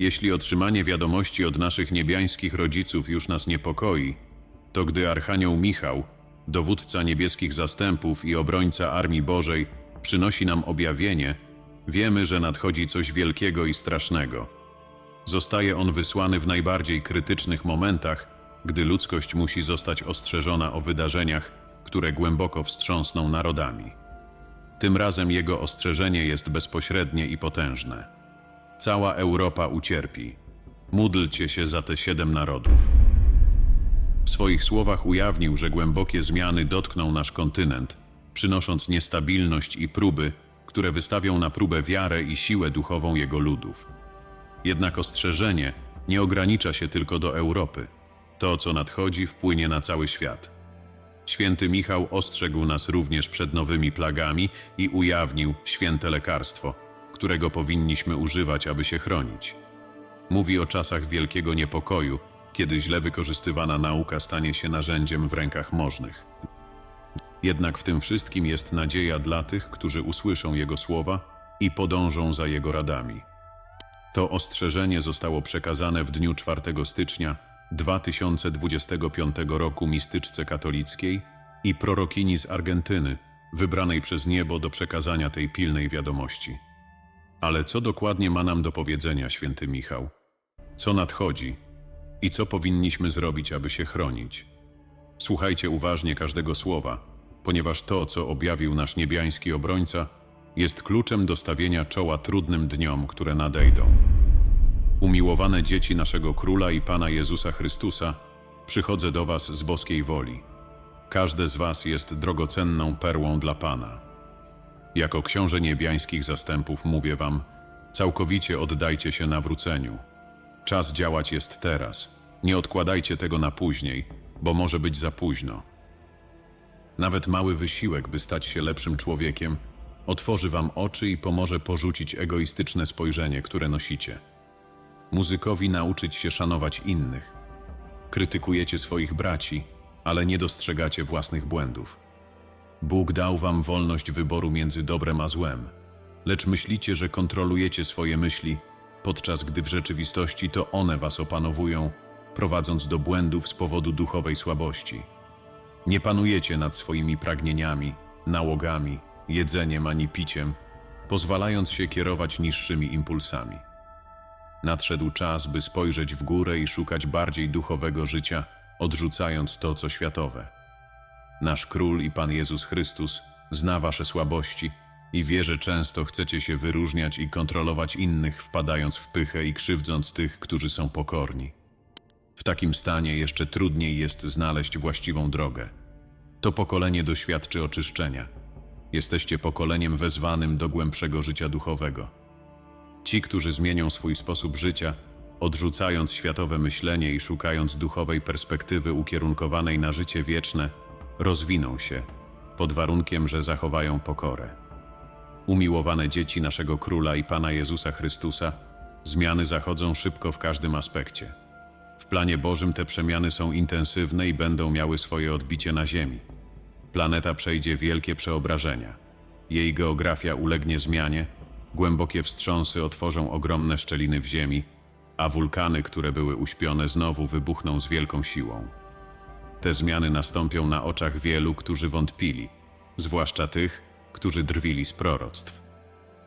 Jeśli otrzymanie wiadomości od naszych niebiańskich rodziców już nas niepokoi, to gdy Archanioł Michał, dowódca niebieskich zastępów i obrońca Armii Bożej, przynosi nam objawienie, wiemy, że nadchodzi coś wielkiego i strasznego. Zostaje on wysłany w najbardziej krytycznych momentach, gdy ludzkość musi zostać ostrzeżona o wydarzeniach, które głęboko wstrząsną narodami. Tym razem jego ostrzeżenie jest bezpośrednie i potężne. Cała Europa ucierpi. Módlcie się za te siedem narodów. W swoich słowach ujawnił, że głębokie zmiany dotkną nasz kontynent, przynosząc niestabilność i próby, które wystawią na próbę wiarę i siłę duchową jego ludów. Jednak ostrzeżenie nie ogranicza się tylko do Europy. To, co nadchodzi, wpłynie na cały świat. Święty Michał ostrzegł nas również przed nowymi plagami i ujawnił święte lekarstwo, którego powinniśmy używać, aby się chronić. Mówi o czasach wielkiego niepokoju, kiedy źle wykorzystywana nauka stanie się narzędziem w rękach możnych. Jednak w tym wszystkim jest nadzieja dla tych, którzy usłyszą Jego słowa i podążą za Jego radami. To ostrzeżenie zostało przekazane w dniu 4 stycznia 2025 roku mistyczce katolickiej i prorokini z Argentyny, wybranej przez niebo do przekazania tej pilnej wiadomości. Ale co dokładnie ma nam do powiedzenia święty Michał? Co nadchodzi i co powinniśmy zrobić, aby się chronić? Słuchajcie uważnie każdego słowa, ponieważ to, co objawił nasz niebiański obrońca, jest kluczem do stawienia czoła trudnym dniom, które nadejdą. Umiłowane dzieci naszego Króla i Pana Jezusa Chrystusa, przychodzę do Was z boskiej woli. Każde z Was jest drogocenną perłą dla Pana. Jako książę niebiańskich zastępów mówię Wam, całkowicie oddajcie się nawróceniu. Czas działać jest teraz. Nie odkładajcie tego na później, bo może być za późno. Nawet mały wysiłek, by stać się lepszym człowiekiem, otworzy Wam oczy i pomoże porzucić egoistyczne spojrzenie, które nosicie. Muzykowi nauczyć się szanować innych. Krytykujecie swoich braci, ale nie dostrzegacie własnych błędów. Bóg dał wam wolność wyboru między dobrem a złem, lecz myślicie, że kontrolujecie swoje myśli, podczas gdy w rzeczywistości to one was opanowują, prowadząc do błędów z powodu duchowej słabości. Nie panujecie nad swoimi pragnieniami, nałogami, jedzeniem ani piciem, pozwalając się kierować niższymi impulsami. Nadszedł czas, by spojrzeć w górę i szukać bardziej duchowego życia, odrzucając to, co światowe. Nasz Król i Pan Jezus Chrystus zna wasze słabości i wie, że często chcecie się wyróżniać i kontrolować innych, wpadając w pychę i krzywdząc tych, którzy są pokorni. W takim stanie jeszcze trudniej jest znaleźć właściwą drogę. To pokolenie doświadczy oczyszczenia. Jesteście pokoleniem wezwanym do głębszego życia duchowego. Ci, którzy zmienią swój sposób życia, odrzucając światowe myślenie i szukając duchowej perspektywy ukierunkowanej na życie wieczne, rozwiną się, pod warunkiem, że zachowają pokorę. Umiłowane dzieci naszego Króla i Pana Jezusa Chrystusa, zmiany zachodzą szybko w każdym aspekcie. W planie Bożym te przemiany są intensywne i będą miały swoje odbicie na Ziemi. Planeta przejdzie wielkie przeobrażenia. Jej geografia ulegnie zmianie, głębokie wstrząsy otworzą ogromne szczeliny w ziemi, a wulkany, które były uśpione, znowu wybuchną z wielką siłą. Te zmiany nastąpią na oczach wielu, którzy wątpili, zwłaszcza tych, którzy drwili z proroctw.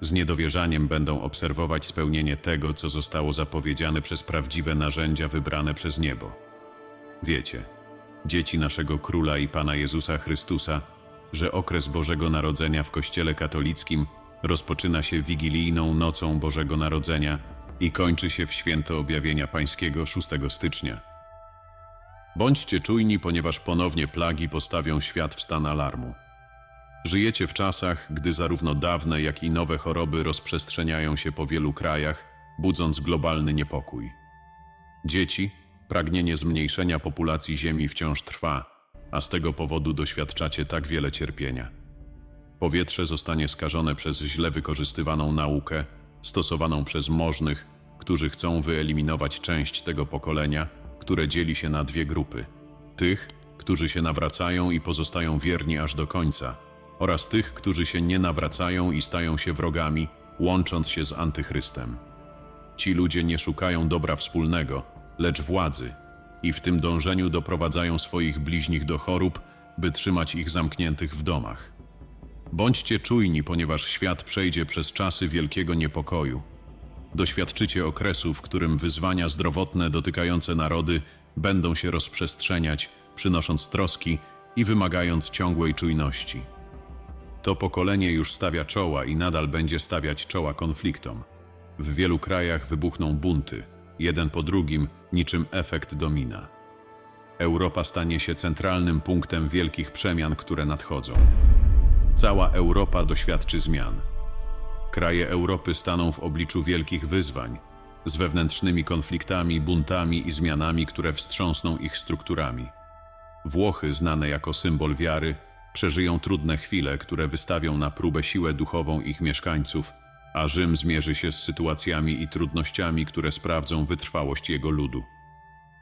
Z niedowierzaniem będą obserwować spełnienie tego, co zostało zapowiedziane przez prawdziwe narzędzia wybrane przez niebo. Wiecie, dzieci naszego Króla i Pana Jezusa Chrystusa, że okres Bożego Narodzenia w Kościele katolickim rozpoczyna się wigilijną nocą Bożego Narodzenia i kończy się w święto objawienia Pańskiego 6 stycznia. Bądźcie czujni, ponieważ ponownie plagi postawią świat w stan alarmu. Żyjecie w czasach, gdy zarówno dawne, jak i nowe choroby rozprzestrzeniają się po wielu krajach, budząc globalny niepokój. Dzieci, pragnienie zmniejszenia populacji Ziemi wciąż trwa, a z tego powodu doświadczacie tak wiele cierpienia. Powietrze zostanie skażone przez źle wykorzystywaną naukę, stosowaną przez możnych, którzy chcą wyeliminować część tego pokolenia, które dzieli się na dwie grupy: tych, którzy się nawracają i pozostają wierni aż do końca, oraz tych, którzy się nie nawracają i stają się wrogami, łącząc się z antychrystem. Ci ludzie nie szukają dobra wspólnego, lecz władzy i w tym dążeniu doprowadzają swoich bliźnich do chorób, by trzymać ich zamkniętych w domach. Bądźcie czujni, ponieważ świat przejdzie przez czasy wielkiego niepokoju. Doświadczycie okresu, w którym wyzwania zdrowotne dotykające narody będą się rozprzestrzeniać, przynosząc troski i wymagając ciągłej czujności. To pokolenie już stawia czoła i nadal będzie stawiać czoła konfliktom. W wielu krajach wybuchną bunty, jeden po drugim, niczym efekt domina. Europa stanie się centralnym punktem wielkich przemian, które nadchodzą. Cała Europa doświadczy zmian. Kraje Europy staną w obliczu wielkich wyzwań, z wewnętrznymi konfliktami, buntami i zmianami, które wstrząsną ich strukturami. Włochy, znane jako symbol wiary, przeżyją trudne chwile, które wystawią na próbę siłę duchową ich mieszkańców, a Rzym zmierzy się z sytuacjami i trudnościami, które sprawdzą wytrwałość jego ludu.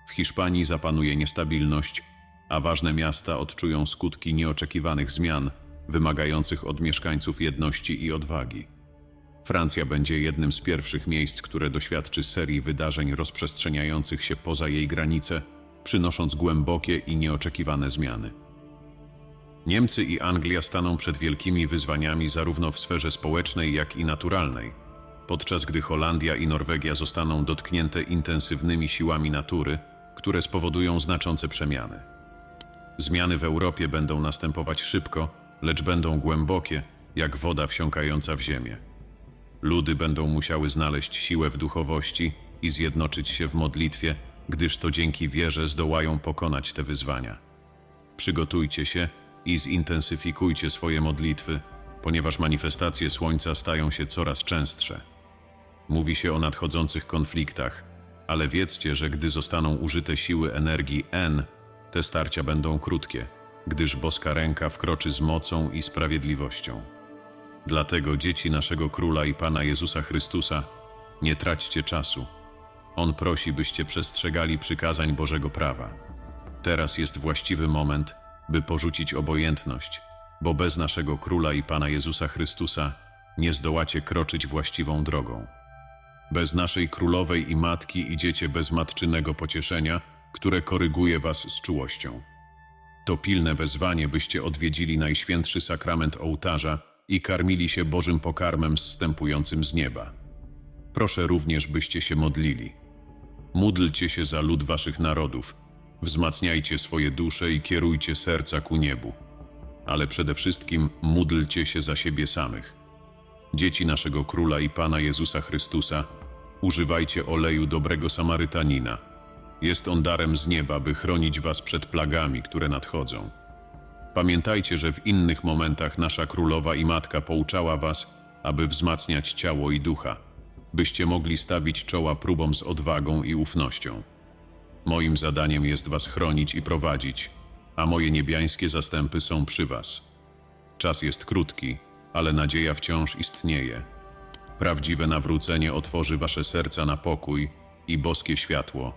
W Hiszpanii zapanuje niestabilność, a ważne miasta odczują skutki nieoczekiwanych zmian, wymagających od mieszkańców jedności i odwagi. Francja będzie jednym z pierwszych miejsc, które doświadczy serii wydarzeń rozprzestrzeniających się poza jej granice, przynosząc głębokie i nieoczekiwane zmiany. Niemcy i Anglia staną przed wielkimi wyzwaniami zarówno w sferze społecznej, jak i naturalnej, podczas gdy Holandia i Norwegia zostaną dotknięte intensywnymi siłami natury, które spowodują znaczące przemiany. Zmiany w Europie będą następować szybko, lecz będą głębokie, jak woda wsiąkająca w ziemię. Ludy będą musiały znaleźć siłę w duchowości i zjednoczyć się w modlitwie, gdyż to dzięki wierze zdołają pokonać te wyzwania. Przygotujcie się i zintensyfikujcie swoje modlitwy, ponieważ manifestacje słońca stają się coraz częstsze. Mówi się o nadchodzących konfliktach, ale wiedzcie, że gdy zostaną użyte siły energii N, te starcia będą krótkie, gdyż boska ręka wkroczy z mocą i sprawiedliwością. Dlatego dzieci naszego Króla i Pana Jezusa Chrystusa, nie traćcie czasu. On prosi, byście przestrzegali przykazań Bożego prawa. Teraz jest właściwy moment, by porzucić obojętność, bo bez naszego Króla i Pana Jezusa Chrystusa nie zdołacie kroczyć właściwą drogą. Bez naszej Królowej i Matki idziecie bez matczynego pocieszenia, które koryguje was z czułością. To pilne wezwanie, byście odwiedzili Najświętszy Sakrament ołtarza i karmili się Bożym pokarmem zstępującym z nieba. Proszę również, byście się modlili. Módlcie się za lud waszych narodów, wzmacniajcie swoje dusze i kierujcie serca ku niebu. Ale przede wszystkim módlcie się za siebie samych. Dzieci naszego Króla i Pana Jezusa Chrystusa, używajcie oleju dobrego Samarytanina. Jest on darem z nieba, by chronić was przed plagami, które nadchodzą. Pamiętajcie, że w innych momentach nasza Królowa i Matka pouczała was, aby wzmacniać ciało i ducha, byście mogli stawić czoła próbom z odwagą i ufnością. Moim zadaniem jest was chronić i prowadzić, a moje niebiańskie zastępy są przy was. Czas jest krótki, ale nadzieja wciąż istnieje. Prawdziwe nawrócenie otworzy wasze serca na pokój i boskie światło.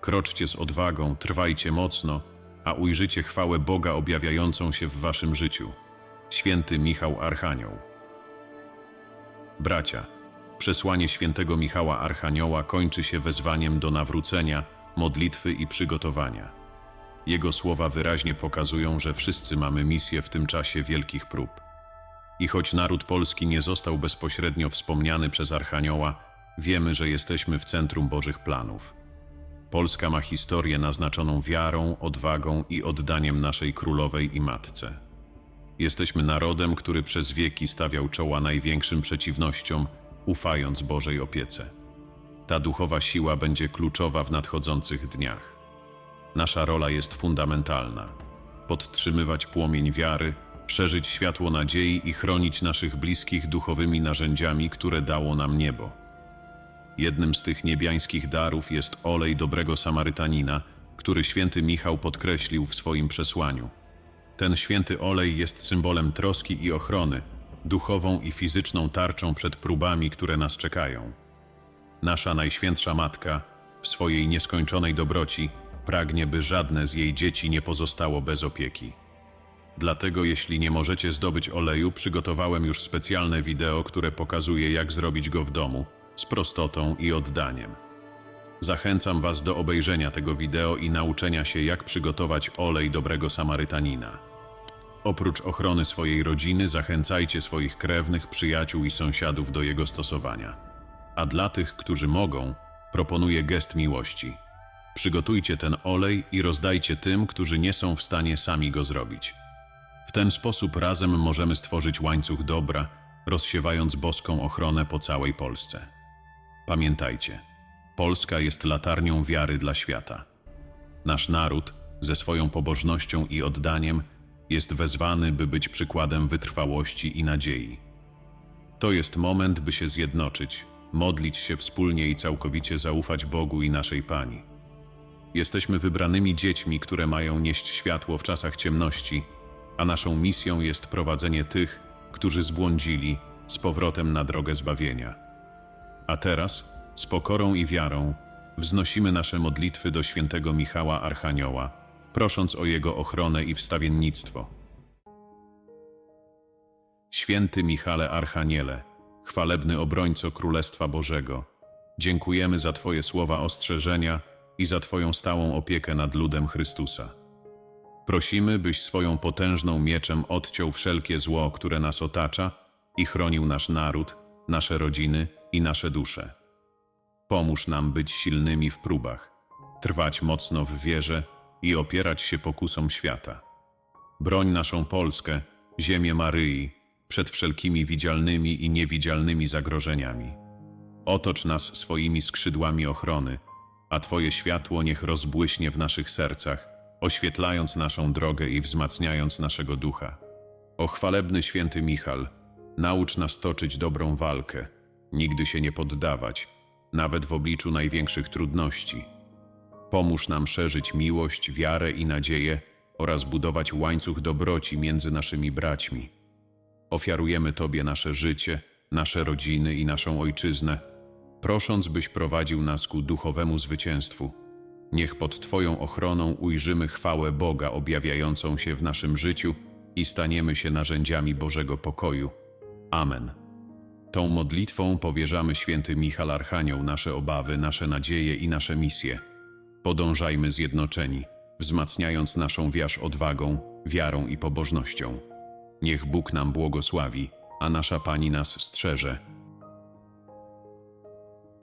Kroczcie z odwagą, trwajcie mocno, a ujrzycie chwałę Boga objawiającą się w waszym życiu. Święty Michał Archanioł. Bracia, przesłanie świętego Michała Archanioła kończy się wezwaniem do nawrócenia, modlitwy i przygotowania. Jego słowa wyraźnie pokazują, że wszyscy mamy misję w tym czasie wielkich prób. I choć naród polski nie został bezpośrednio wspomniany przez Archanioła, wiemy, że jesteśmy w centrum Bożych planów. Polska ma historię naznaczoną wiarą, odwagą i oddaniem naszej królowej i matce. Jesteśmy narodem, który przez wieki stawiał czoła największym przeciwnościom, ufając Bożej opiece. Ta duchowa siła będzie kluczowa w nadchodzących dniach. Nasza rola jest fundamentalna: podtrzymywać płomień wiary, szerzyć światło nadziei i chronić naszych bliskich duchowymi narzędziami, które dało nam niebo. Jednym z tych niebiańskich darów jest olej dobrego Samarytanina, który święty Michał podkreślił w swoim przesłaniu. Ten święty olej jest symbolem troski i ochrony, duchową i fizyczną tarczą przed próbami, które nas czekają. Nasza Najświętsza Matka, w swojej nieskończonej dobroci, pragnie, by żadne z jej dzieci nie pozostało bez opieki. Dlatego, jeśli nie możecie zdobyć oleju, przygotowałem już specjalne wideo, które pokazuje, jak zrobić go w domu, z prostotą i oddaniem. Zachęcam Was do obejrzenia tego wideo i nauczenia się, jak przygotować olej dobrego Samarytanina. Oprócz ochrony swojej rodziny, zachęcajcie swoich krewnych, przyjaciół i sąsiadów do jego stosowania. A dla tych, którzy mogą, proponuję gest miłości. Przygotujcie ten olej i rozdajcie tym, którzy nie są w stanie sami go zrobić. W ten sposób razem możemy stworzyć łańcuch dobra, rozsiewając boską ochronę po całej Polsce. Pamiętajcie, Polska jest latarnią wiary dla świata. Nasz naród, ze swoją pobożnością i oddaniem, jest wezwany, by być przykładem wytrwałości i nadziei. To jest moment, by się zjednoczyć, modlić się wspólnie i całkowicie zaufać Bogu i naszej Pani. Jesteśmy wybranymi dziećmi, które mają nieść światło w czasach ciemności, a naszą misją jest prowadzenie tych, którzy zbłądzili, z powrotem na drogę zbawienia. A teraz, z pokorą i wiarą, wznosimy nasze modlitwy do świętego Michała Archanioła, prosząc o jego ochronę i wstawiennictwo. Święty Michale Archaniele, chwalebny obrońco Królestwa Bożego, dziękujemy za Twoje słowa ostrzeżenia i za Twoją stałą opiekę nad ludem Chrystusa. Prosimy, byś swoją potężną mieczem odciął wszelkie zło, które nas otacza i chronił nasz naród, nasze rodziny i nasze dusze. Pomóż nam być silnymi w próbach, trwać mocno w wierze i opierać się pokusom świata. Broń naszą Polskę, ziemię Maryi, przed wszelkimi widzialnymi i niewidzialnymi zagrożeniami. Otocz nas swoimi skrzydłami ochrony, a Twoje światło niech rozbłyśnie w naszych sercach, oświetlając naszą drogę i wzmacniając naszego ducha. O chwalebny święty Michal, naucz nas toczyć dobrą walkę, nigdy się nie poddawać, nawet w obliczu największych trudności. Pomóż nam szerzyć miłość, wiarę i nadzieję oraz budować łańcuch dobroci między naszymi braćmi. Ofiarujemy Tobie nasze życie, nasze rodziny i naszą ojczyznę, prosząc, byś prowadził nas ku duchowemu zwycięstwu. Niech pod Twoją ochroną ujrzymy chwałę Boga objawiającą się w naszym życiu i staniemy się narzędziami Bożego pokoju. Amen. Tą modlitwą powierzamy święty Michał Archanioł nasze obawy, nasze nadzieje i nasze misje. Podążajmy zjednoczeni, wzmacniając naszą wiarz odwagą, wiarą i pobożnością. Niech Bóg nam błogosławi, a nasza Pani nas strzeże